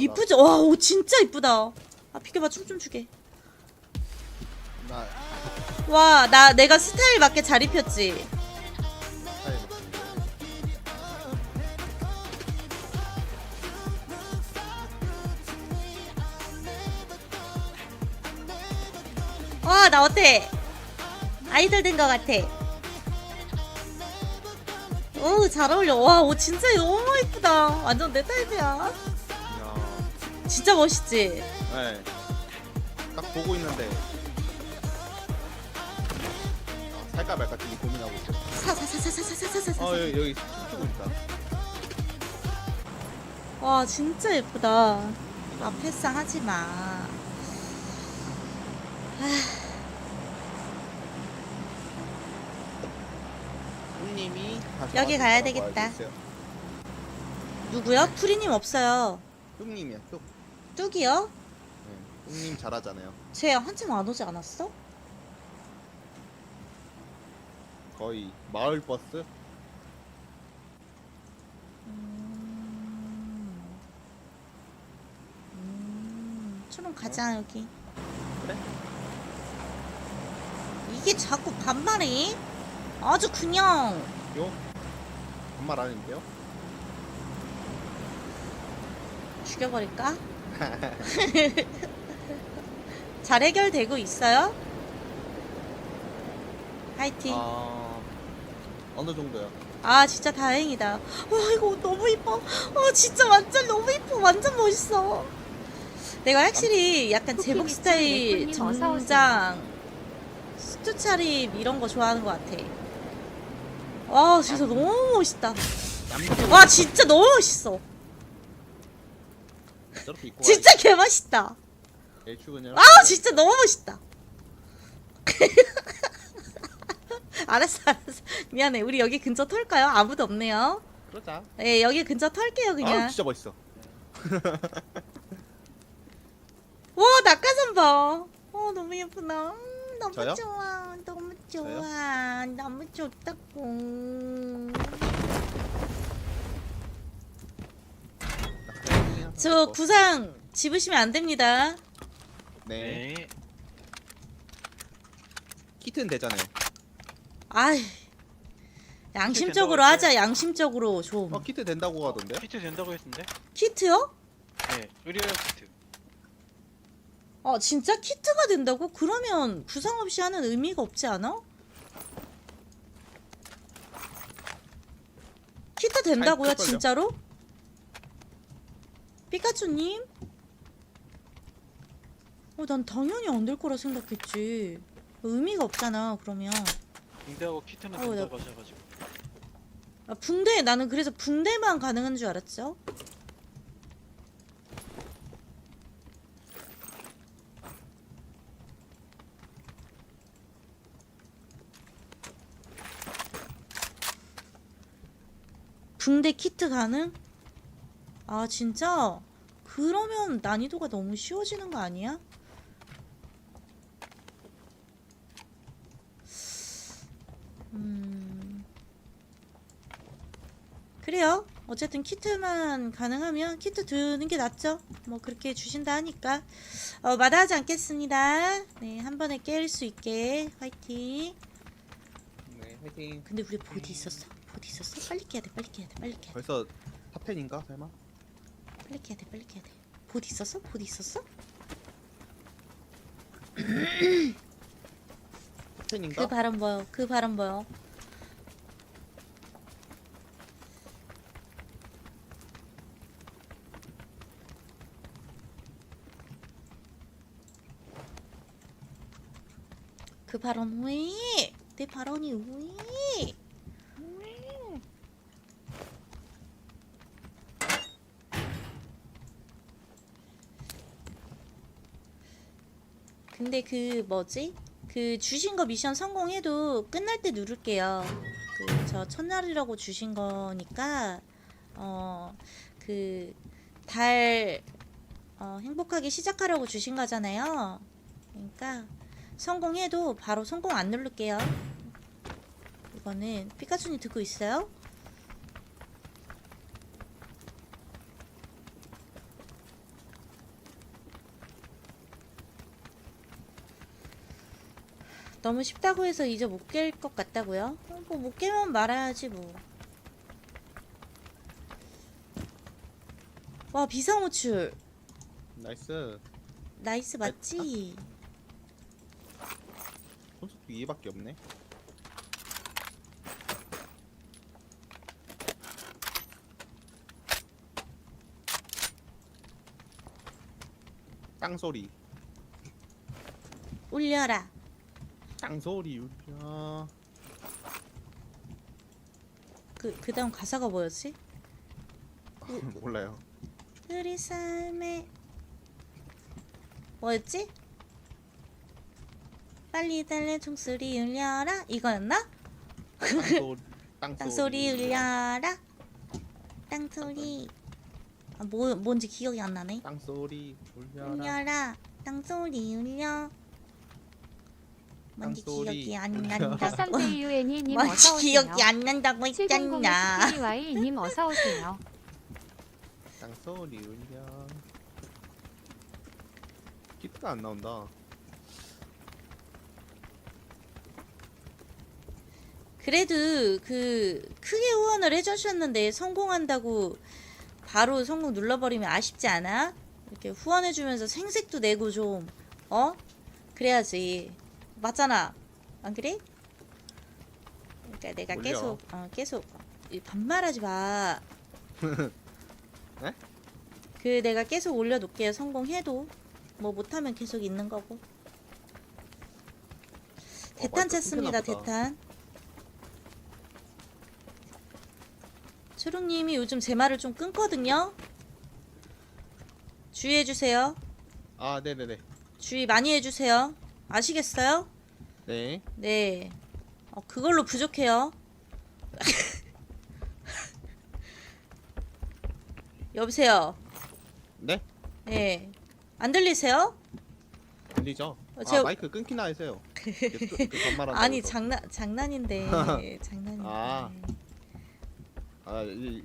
옷 이쁘죠? 와, 옷 진짜 이쁘다. 아 비켜봐 춤 좀 추게. 나 와, 나 내가 스타일 맞게 잘 입혔지. 와, 나 어때? 아이돌 된 것 같아. 오, 잘 어울려. 와, 옷 진짜 너무 이쁘다. 완전 내 타입이야. 야, 진짜 멋있지? 네. 딱 보고 있는데 아, 살까 말까 되게 고민하고 있어. 사사사사사사사사사. 어 여기 여기 춤추고 있다. 와, 진짜 예쁘다. 아, 패스하지 마. 형님이 여기 가야 되겠다. 누구요? 프리님 없어요. 형님이야. 형. 뚝이요? 네. 형님 잘하잖아요. 쟤 한참 안 오지 않았어? 거의 마을 버스. 음. 음. 추럼 가자 여기. 그래? 이게 자꾸 반말해? 아주 그냥 요? 반말 아닌데요? 죽여버릴까? 잘 해결되고 있어요? 화이팅. 아 어느 정도야? 아 진짜 다행이다. 와 이거 옷 너무 이뻐. 아 진짜 완전 너무 이뻐. 완전 멋있어. 내가 확실히 약간 제복 쿠키 스타일, 미츠님 어서 오세요. 정장, 수트 차림 이런 거 좋아하는 것 같아. 와 진짜 너무 멋있다. 와 진짜 너무 멋있어. 저렇게 입고 진짜 개. 애 출근이랑. 아 진짜 너무 멋있다. 알았어 알았어 미안해 우리 여기 근처 털까요? 아무도 없네요. 그러자. 예 여기 근처 털게요 그냥. 아 진짜 멋있어. 와 낙하산 봐. 어 너무 예쁘다. 음, 너무 저요? 좋아. 너무 좋아. 너무 좋다고. 저 구상 집으시면 안 됩니다. 네. 네. 키트는 되잖아요. 아이 양심적으로 된다고 하자. 양심적으로 좀. 어 키트 된다고 하던데? 키트 된다고 했는데? 키트요? 네. 의료용 키트. 어 진짜 키트가 된다고? 그러면 구상 없이 하는 의미가 없지 않아? 키트 된다고요 그걸요? 진짜로? 피카츄님? 어, 난 당연히 안 될 거라 생각했지. 의미가 없잖아, 그러면. 붕대하고 키트는 아우, 된다고 하셔가지고. 아, 붕대, 나는 그래서 붕대만 가능한 줄 알았죠? 붕대 키트 가능? 아, 진짜? 그러면 난이도가 너무 쉬워지는 거 아니야? 음. 그래요. 어쨌든 키트만 가능하면 키트 드는 게 낫죠. 뭐 그렇게 주신다 하니까 어, 마다하지 않겠습니다. 네, 한 번에 깰 수 있게 화이팅. 네 화이팅. 근데 우리 보디 있었어? 보디 있었어? 빨리 깨야 돼. 빨리 깨야 돼. 빨리 깨야 돼. 벌써 탑10인가 설마? 빨리 깨야 돼. 빨리 깨야 돼. 보디 있었어? 보디 있었어? 탑10인가? 그 발음 뭐요? 그 발음 뭐요? 그 발언 왜? 내 발언이 왜? 근데 그 뭐지? 그 주신 거 미션 성공해도 끝날 때 누를게요. 그 저 첫날이라고 주신 거니까 어 그 달 어, 행복하게 시작하라고 주신 거잖아요. 그러니까 성공해도 바로 성공 안 누를게요. 이거는 피카츄님 듣고 있어요? 너무 쉽다고 해서 이제 못 깰 것 같다고요? 어, 뭐못 깨면 말아야지 뭐. 와 비상호출 나이스. 나이스 맞지? 콘서트 얘밖에 없네. 땅소리. 울려라. 땅소리 울려. 그 그 다음 가사가 뭐였지? 몰라요. 우리 삶에 뭐였지? 빨리 달래 종소리 울려라 이거였나? 땅소리. 땅소리 울려라 땅소리 아, 뭐 뭔지 기억이 안 나네 땅소리 울려라. 울려라 땅소리 울려 뭔지 땅소리 기억이 안. 난다고 혈상제이유애님 뭔지 어서 오세요. 기억이 안 난다고 했잖아 7001님 어서 오세요. 땅소리 울려. 기트가 안 나온다. 그래도 그 크게 후원을 해주셨는데 성공한다고 바로 성공 눌러버리면 아쉽지 않아? 이렇게 후원해주면서 생색도 내고 좀 어? 그래야지 맞잖아 안 그래? 그러니까 내가 올려. 계속 어 계속 이 반말하지 마. 네? 그 내가 계속 올려놓을게요 성공해도 뭐 못하면 계속 있는 거고. 대탄 마이크 찾습니다 보다. 대탄. 초롱님이 요즘 제 말을 좀 끊거든요. 주의해 주세요. 아, 네네네. 주의 많이 해주세요. 아시겠어요? 네. 네. 어, 그걸로 부족해요. 여보세요. 네? 네. 안 들리세요? 들리죠? 어, 아, 제가- 마이크 끊기나 해서요. 그, 그, 그 반말한다고 아니 해서. 장난 장난인데 장난인데. 아, 아, 이,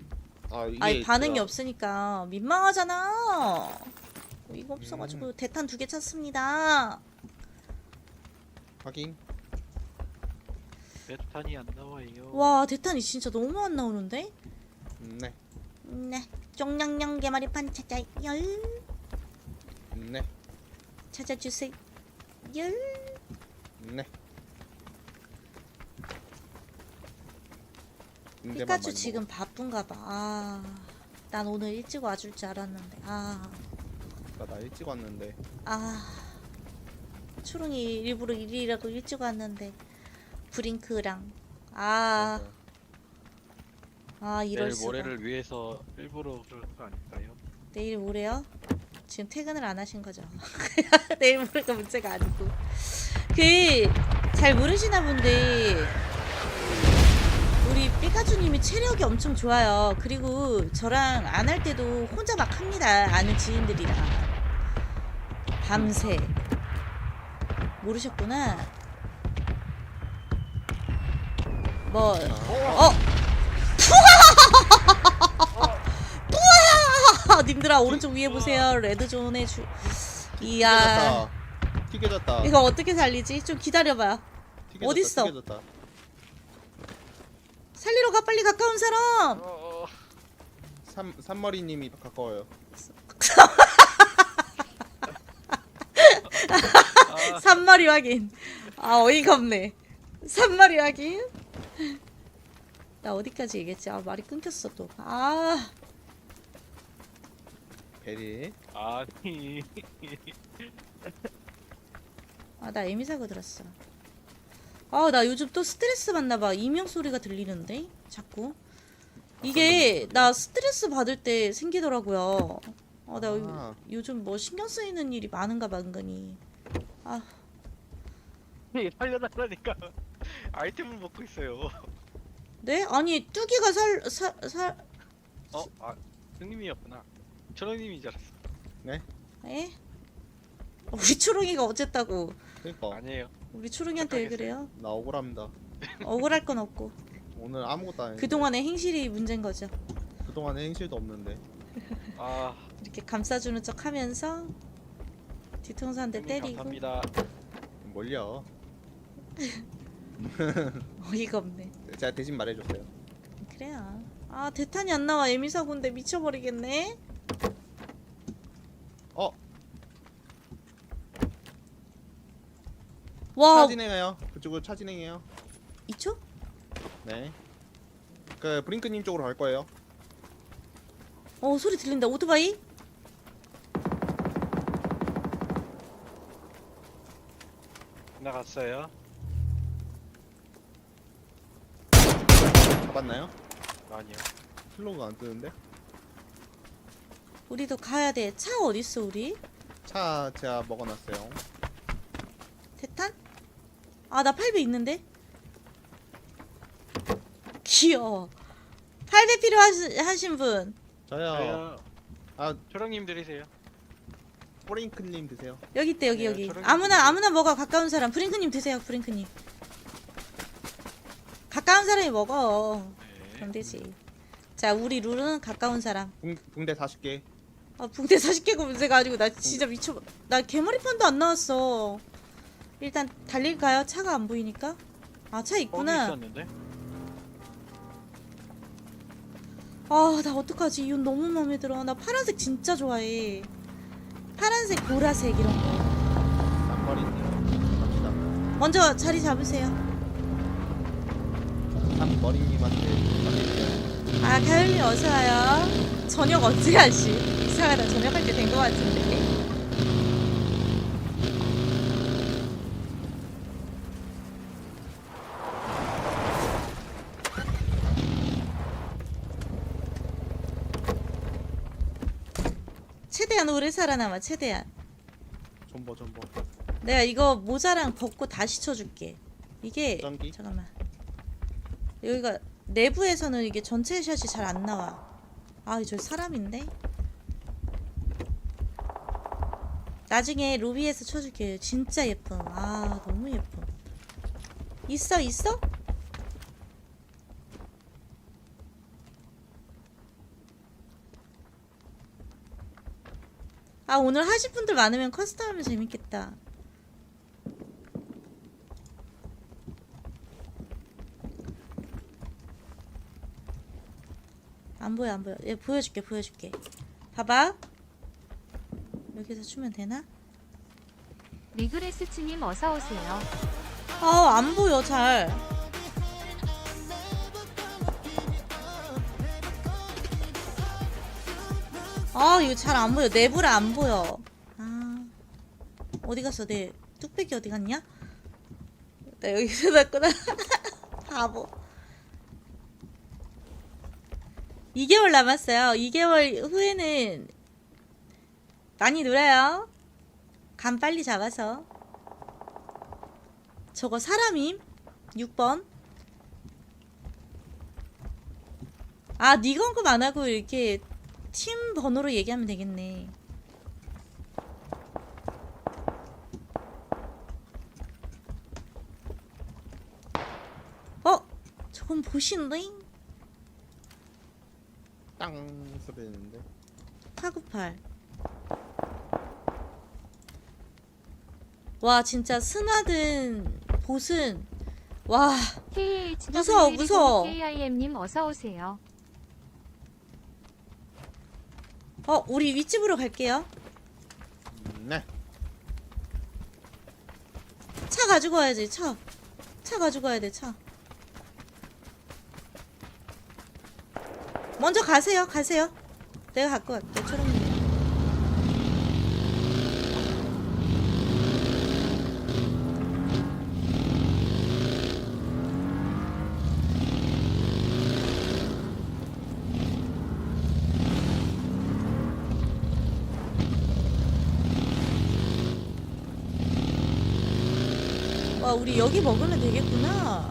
아 이게 아니 반응이 제가- 없으니까 민망하잖아. 이거 없어가지고 음. 대탄 두개 찾습니다. 확인. 메탄이 안 나와요. 와 대탄이 진짜 너무 안 나오는데? 음, 네. 네. 종량량 개마리판 찾아 열 음, 네. 찾아주세요. 열. 음, 네. 군대만 피카츄 많이 지금 바쁜가 봐. 아, 난 오늘 일찍 와줄 줄 알았는데. 아, 먹었다. 나 일찍 왔는데. 아. 초롱이 일부러 일이라고 일찍 왔는데 브링크랑 아, 아 이럴 내일 수가. 모레를 위해서 일부러 그럴 거 아닐까요? 내일 모레요? 지금 퇴근을 안 하신 거죠? 내일 모레가 문제가 아니고 그 잘 모르시나 본데 우리 삐까주님이 체력이 엄청 좋아요. 그리고 저랑 안 할 때도 혼자 막 합니다. 아는 지인들이랑 밤새 모르셨구나. 뭐 어? 푸아! 님들아 오른쪽 위에 보세요. 레드존의 주. 이야. 튀겨졌다. 이거 어떻게 살리지? 좀 기다려봐요. 튀겨졌다, 어딨어? 튀겨졌다. 살리러 가 빨리 가까운 사람. 어, 삼 삼머리님이 가까워요. 아, 산마리 확인. 아 어이가 없네. 산마리 확인. 나 어디까지 얘기했지? 아 말이 끊겼어 또. 아 베리. 아니. 아나 에미사고 들었어. 아 나 요즘 또 스트레스 받나 봐. 이명 소리가 들리는데 자꾸. 이게 나 스트레스 받을 때 생기더라고요. 아나 아. 요즘 뭐 신경 쓰이는 일이 많은가 봐 은근히. 아 살려달라니까 아이템을 먹고 있어요. 네? 아니 뚜기가 살 살 살 어, 아, 형님이었구나. 천원님인 줄 알았어. 에? 우리 초롱이가 어쨌다고? 그러니까 아니에요. 우리 초롱이한테 왜 그래요? 나 억울합니다. 억울할 건 없고 오늘 아무것도 안 했는데. 그동안의 행실이 문제인 거죠. 그동안에 행실도 없는데. 아, 이렇게 감싸주는 척 하면서 뒤통수 한대 형님 때리고 감사합니다. 뭘요? 어이가 없네. 제가 대신 말해줬어요. 그래요. 아 대탄이 안 나와 에미사고인데 미쳐버리겠네. 어, 와 차 진행해요. 그쪽으로 차 진행해요. 이쪽? 네. 그 브링크님 쪽으로 갈 거예요. 어 소리 들린다 오토바이? 나갔어요. 잡았나요? 아니요. 슬로우가 안 뜨는데? 우리도 가야 돼. 차 어딨어 우리? 차 제가 먹어놨어요. 대탄? 아 나 8배 있는데? 귀여워. 8배 필요하신 분. 저요. 저요. 아, 초롱님 드리세요. 브링크님 드세요. 여기 있대 여기 네, 여기. 저런 아무나 게 아무나 먹어 가까운 사람. 브링크님 드세요 브링크님. 가까운 사람이 먹어. 네. 그럼 되지. 자 우리 룰은 가까운 사람. 붕, 붕대 40개. 아 붕대 40개가 문제가 아니고 나 진짜 미쳐. 나 개머리판도 안 나왔어. 일단 달릴까요? 차가 안 보이니까. 아 차 있구나. 있었는데. 아 나 어떡하지? 이옷 너무 마음에 들어. 나 파란색 진짜 좋아해. 파란색, 보라색 이런 거. 쌈머리님. 먼저 자리 잡으세요. 쌈머리님한테 맡길게요. 아 가을님 어서 와요. 저녁 언제 하시? 이상하다. 저녁 할 때된것 같은데. 최대한 오래 살아남아 최대한. 존버 존버. 내가 이거 모자랑 벗고 다시 쳐줄게. 이게 전기? 잠깐만. 여기가 내부에서는 이게 전체 샷이 잘 안 나와. 아저 사람인데? 나중에 로비에서 쳐줄게요 진짜 예쁨 아 너무 예쁨 있어 있어? 아 오늘 하실 분들 많으면 커스텀하면 재밌겠다. 안 보여 안 보여. 얘 보여줄게 보여줄게. 봐봐. 여기서 추면 되나? 리그레스츠님 어서 오세요. 아 안 보여 잘 아, 이거 잘 안 보여. 내부라 안 보여. 아, 어디 갔어? 내 뚝배기 어디 갔냐? 나 여기서 놨구나. 바보. 2개월 남았어요. 2개월 후에는 많이 놀아요. 감 빨리 잡아서. 저거 사람임? 6번. 아, 니 언급 안 하고 이렇게 팀 번호로 얘기하면 되겠네. 어? 저건 보신데? 땅 소리 내는데. 498. 와, 진짜 스나든 보슨. 와, 무서워, 무서워. KIM님 어서 오세요. 어, 우리 윗집으로 갈게요. 음, 네. 차 가지고 와야지, 차. 차 가지고 와야 돼, 차. 먼저 가세요, 가세요. 내가 갖고 갈게, 초롱님. 와, 우리 여기 먹으면 되겠구나.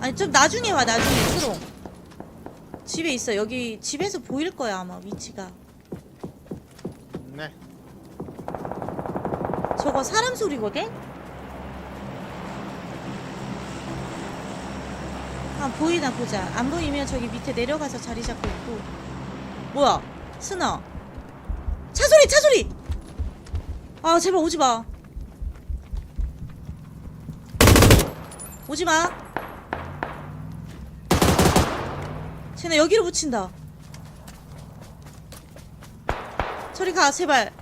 아니, 좀 나중에 와, 나중에, 초롱. 집에 있어. 여기 집에서 보일 거야, 아마, 위치가. 네. 저거 사람 소리거든? 아, 보이나 보자. 안 보이면 저기 밑에 내려가서 자리 잡고 있고. 뭐야? 스나. 차 소리, 차 소리! 아, 제발 오지 마. 오지마. 쟤네 여기로 붙인다. 저리 가 제발.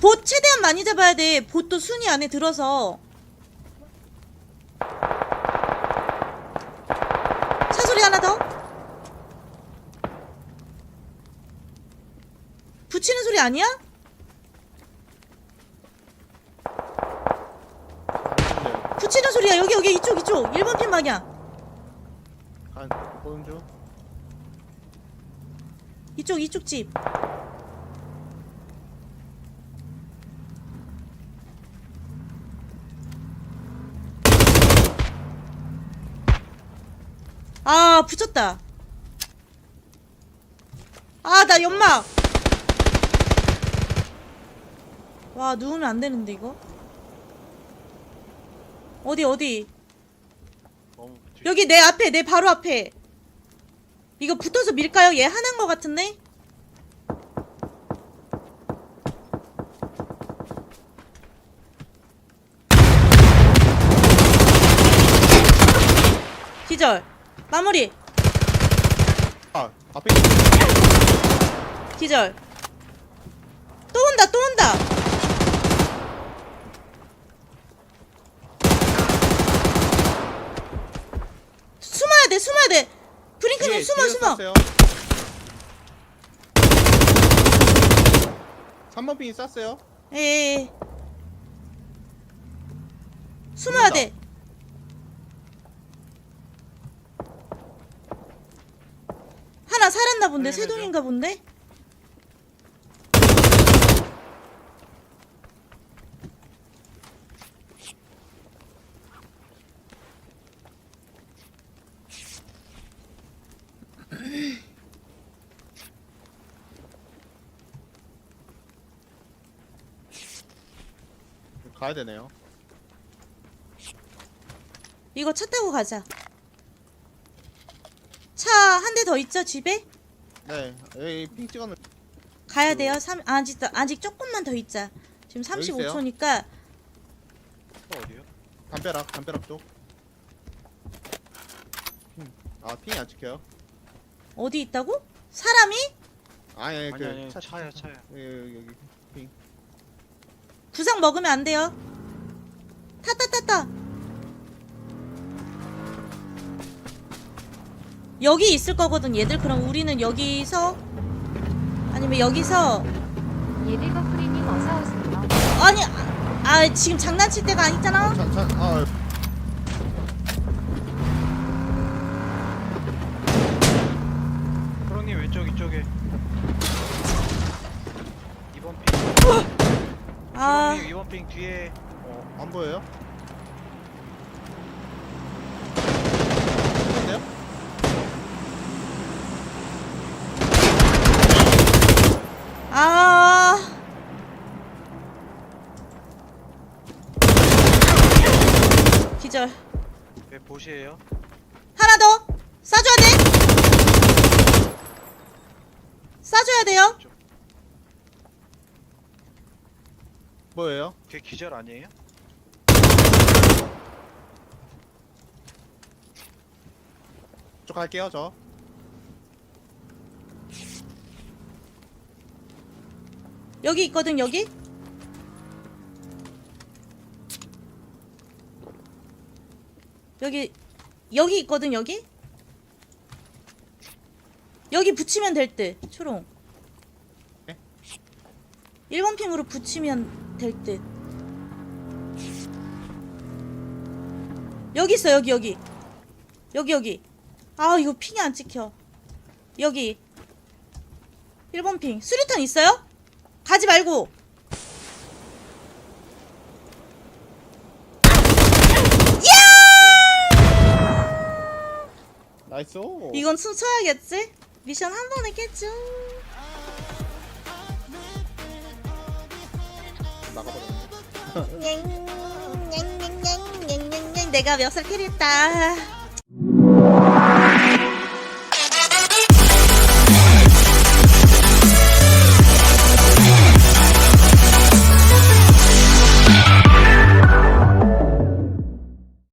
봇 최대한 많이 잡아야 돼. 봇도 순위 안에 들어서. 차 소리 하나 더. 붙이는 소리 아니야? 네. 소리야. 여기 여기 이쪽 이쪽. 1번 핀 방향. 간 보는 중. 이쪽 이쪽 집. 아 붙였다. 아 나 연막. 와 누우면 안 되는데 이거 어디 어디? 너무 여기 내 앞에 내 바로 앞에. 이거 붙어서 밀까요? 얘 하는 거 같은데? 기절. 마무리. 아 앞에 기절. 또 온다 또 온다 숨어야 돼 숨어야 돼 브링크님 숨어 숨어 쐈어요. 3번 핑이 쐈어요. 예 숨어야 숨는다. 돼 하나 살았나 본데 살려내죠. 세동인가 본데 가야 되네요. 이거 차 타고 가자 차 한 대 더 있죠 집에? 네. 에이 핑 찍었는. 가야 돼요. 삼, 아직 아직 조금만 더 있자. 지금 여기 있어요? 35초니까 또 어디요? 담벼락 담벼락 쪽. 핑. 아 핑이 안 찍혀요. 어디 있다고? 사람이? 아니 아니 아니 그 아니 차, 차야 차야. 여기 여기 핑. 구상 먹으면 안 돼요. 타타 타타. 여기 있을 거거든 얘들. 그럼 우리는 여기서 아니면 여기서 예들버프리님 어서 오세요. 아니 아, 아 지금 장난칠 때가 아니잖아. 차, 차, 아 프로님 왼쪽 이쪽에. 2번 핑. 아 프로님 2번 핑 뒤에. 어, 안 보여요? 근데요? 아. 기절. 네 보시에요. 하나 더 싸줘야 돼. 싸줘야 돼요. 뭐예요? 걔 기절 아니에요? 쪽 갈게요 저. 여기 있거든 여기. 여기 여기 있거든 여기. 여기 붙이면 될 듯. 초롱. 네? 1번 핑으로 붙이면 될 듯. 여기 있어 여기 여기. 여기 여기. 아 이거 핑이 안 찍혀. 여기. 1번 핑. 수류탄 있어요? 가지 말고. 나이스. 이건 춤춰야겠지? 미션 한 번에 깼죠. 나가버렸네. 냥냥냥냥냥냥냥 내가 멱살 캐리했다.